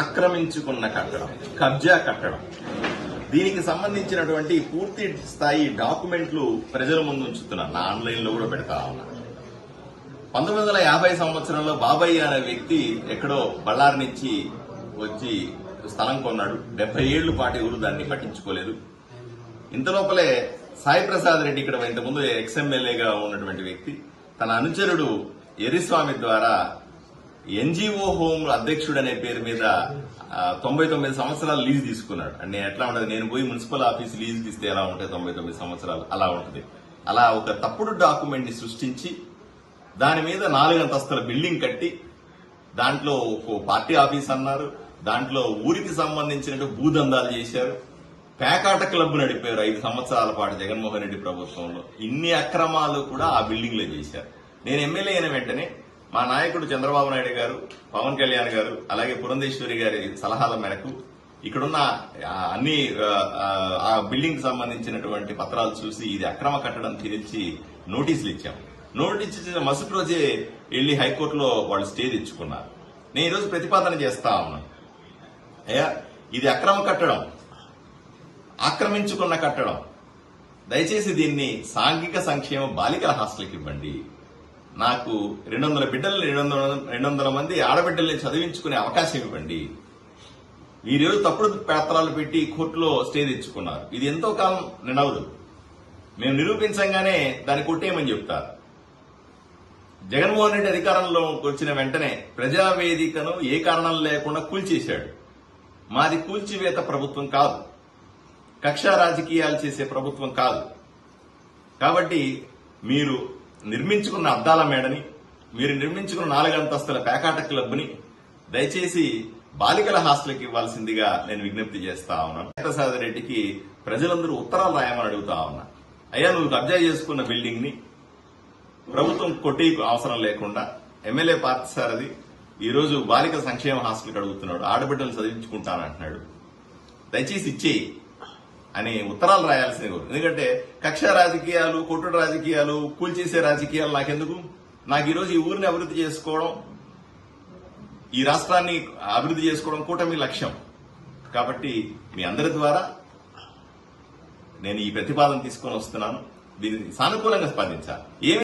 ఆక్రమించుకున్న కట్టడం కబ్జా కట్టడం. దీనికి సంబంధించినటువంటి పూర్తి స్థాయి డాక్యుమెంట్లు ప్రజల ముందు ఉంచుతున్నాను. నా ఆన్లైన్లో కూడా పెడతా ఉన్నా. పంతొమ్మిది వందల యాభై సంవత్సరంలో బాబాయ్ అనే వ్యక్తి ఎక్కడో బళ్ళారి నుంచి వచ్చి స్థలం కొన్నాడు. డెబ్బై ఏళ్ళు పాటు ఎవరు దాన్ని పట్టించుకోలేదు. ఇంతలోపలే సాయి ప్రసాద్ రెడ్డి ఇక్కడ ఇంతకుముందు ఎక్స్ఎమ్మెల్యేగా ఉన్నటువంటి వ్యక్తి. తన అనుచరుడు ఎరిస్వామి ద్వారా ఎన్జిఓ హోమ్ అధ్యక్షుడు అనే పేరు మీద తొంభై తొమ్మిది సంవత్సరాలు లీజ్ తీసుకున్నాడు. అంటే ఎట్లా ఉండదు నేను పోయి మున్సిపల్ ఆఫీస్ లీజ్ తీస్తే ఎలా ఉంటాయి తొంభై తొమ్మిది సంవత్సరాలు? అలా ఉంటుంది. అలా ఒక తప్పుడు డాక్యుమెంట్ని సృష్టించి దాని మీద నాలుగు అంతస్తుల బిల్డింగ్ కట్టి దాంట్లో పార్టీ ఆఫీస్ అన్నారు దాంట్లో ఊరికి సంబంధించిన భూదందాలు చేశారు. పేకాట క్లబ్ నడిపారు ఐదు సంవత్సరాల పాటు జగన్మోహన్ రెడ్డి ప్రభుత్వంలో. ఇన్ని అక్రమాలు కూడా ఆ బిల్డింగ్లో చేశారు. నేను ఎమ్మెల్యే అయిన వెంటనే మా నాయకుడు చంద్రబాబు నాయుడు గారు పవన్ కళ్యాణ్ గారు అలాగే పురంధేశ్వరి గారి సలహాల మేరకు ఇక్కడున్న అన్ని ఆ, బిల్డింగ్ సంబంధించినటువంటి పత్రాలు చూసి ఇది అక్రమ కట్టడం తీరించి నోటీసులు ఇచ్చాం. నోటీస్ ఇచ్చిన మరుసటి రోజే వెళ్ళి హైకోర్టులో వాళ్ళు స్టే తెచ్చుకున్నారు. నేను ఈరోజు ప్రతిపాదన చేస్తా ఉన్నాను అయ్యా ఇది అక్రమ కట్టడం ఆక్రమించుకున్న కట్టడం. దయచేసి దీన్ని సాంఘిక సంక్షేమ బాలికల హాస్టల్కి ఇవ్వండి. నాకు రెండు వందల బిడ్డలు రెండు వందల రెండు వందల మంది ఆడబిడ్డల్ని చదివించుకునే అవకాశం ఇవ్వండి. ఈరోజు తప్పుడు పత్రాలు పెట్టి కోర్టులో స్టే తెచ్చుకున్నారు. ఇది ఎంతో కాలం నిలవదు. మేము నిరూపించంగానే దాన్ని కొట్టేయమని చెప్తారు. జగన్మోహన్ రెడ్డి అధికారంలో వచ్చిన వెంటనే ప్రజావేదికను ఏ కారణం లేకుండా కూల్చేశాడు. మాది కూల్చివేత ప్రభుత్వం కాదు. కక్ష రాజకీయాలు చేసే ప్రభుత్వం కాదు. కాబట్టి మీరు నిర్మించుకున్న అద్దాల మేడని మీరు నిర్మించుకున్న నాలుగంతస్తుల పేకాట క్లబ్ని దయచేసి బాలికల హాస్టల్కి ఇవ్వాల్సిందిగా నేను విజ్ఞప్తి చేస్తా ఉన్నాను. ప్రసాద్ రెడ్డికి ప్రజలందరూ ఉత్తరాలు రాయమని అడుగుతా ఉన్నా. అయ్యా నువ్వు కబ్జా చేసుకున్న బిల్డింగ్ని ప్రభుత్వం కొట్టి అవసరం లేకుండా ఎమ్మెల్యే పార్థసారథి ఈరోజు బాలిక సంక్షేమ హాస్టల్కి అడుగుతున్నాడు. ఆడబిడ్డలు చదివించుకుంటానంటున్నాడు. దయచేసి ఇచ్చేయి. అని ఉత్తరాలు రాయాల్సింది ఎందుకంటే కక్ష రాజకీయాలు కొట్టుడు రాజకీయాలు కూల్చేసే రాజకీయాలు నాకెందుకు? నాకు ఈరోజు ఈ ఊరిని అభివృద్ధి చేసుకోవడం ఈ రాష్ట్రాన్ని అభివృద్ధి చేసుకోవడం కూటమి లక్ష్యం. కాబట్టి మీ అందరి ద్వారా నేను ఈ ప్రతిపాదన తీసుకొని వస్తున్నాను. దీన్ని సానుకూలంగా స్పందించాలి. ఏమి